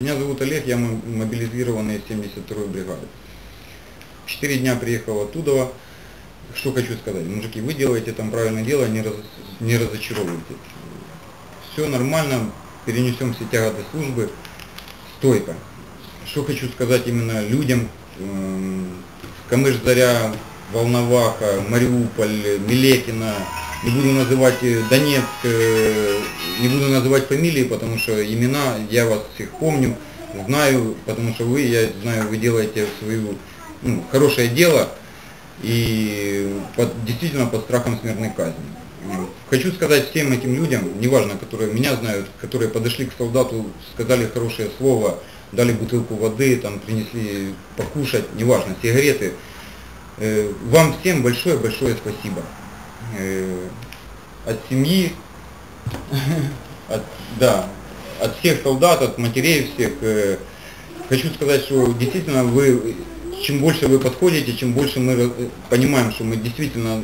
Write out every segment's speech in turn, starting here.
Меня зовут Олег, я мо- мобилизированный из 72-й бригады. Четыре дня приехал оттуда. Что хочу сказать, мужики, вы делаете там правильное дело, не, раз- не разочаровывайте. Все нормально, перенесем все тяготы службы стойко. Что хочу сказать именно людям, эм, Камыш-Заря, Волноваха, Мариуполь, Милекина, не буду называть э, Донецк, э, не буду называть фамилии, потому что имена я вас всех помню, знаю, потому что вы, я знаю, вы делаете свою ну, хорошее дело и под- действительно под страхом смертной казни. Хочу сказать всем этим людям, неважно, которые меня знают, которые подошли к солдату, сказали хорошее слово, дали бутылку воды, там принесли покушать, неважно, сигареты. Э, Вам всем большое-большое спасибо. Э, От семьи, от, да, от всех солдат, от матерей всех. э, Хочу сказать, что действительно вы, чем больше вы подходите, чем больше мы э, понимаем, что мы действительно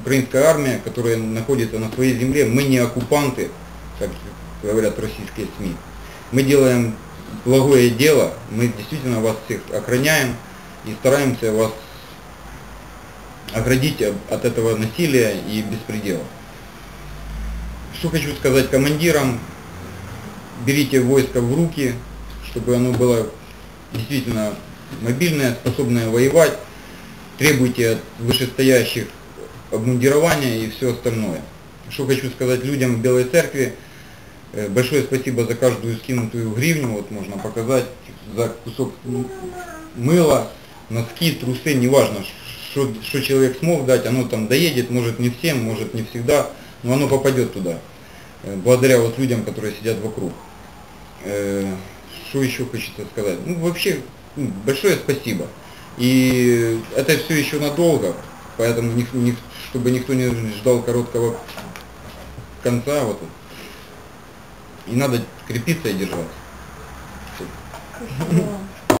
украинская армия, которая находится на своей земле, мы не оккупанты, как говорят российские СМИ. Мы делаем благое дело, мы действительно вас всех охраняем и стараемся вас оградить от- от этого насилия и беспредела. Что хочу сказать командирам, берите войско в руки, чтобы оно было действительно мобильное, способное воевать, требуйте от вышестоящих обмундирования и все остальное. Что хочу сказать людям в Белой Церкви, э, большое спасибо за каждую скинутую гривню, вот можно показать, за кусок мыла, носки, трусы, неважно, что, что человек смог дать, оно там доедет, может не всем, может не всегда, но оно попадет туда, благодаря вот людям, которые сидят вокруг. Э, Что еще хочется сказать? Ну, вообще, ну, большое спасибо. И это все еще надолго, поэтому чтобы никто не ждал короткого конца, вот, и надо крепиться и держаться.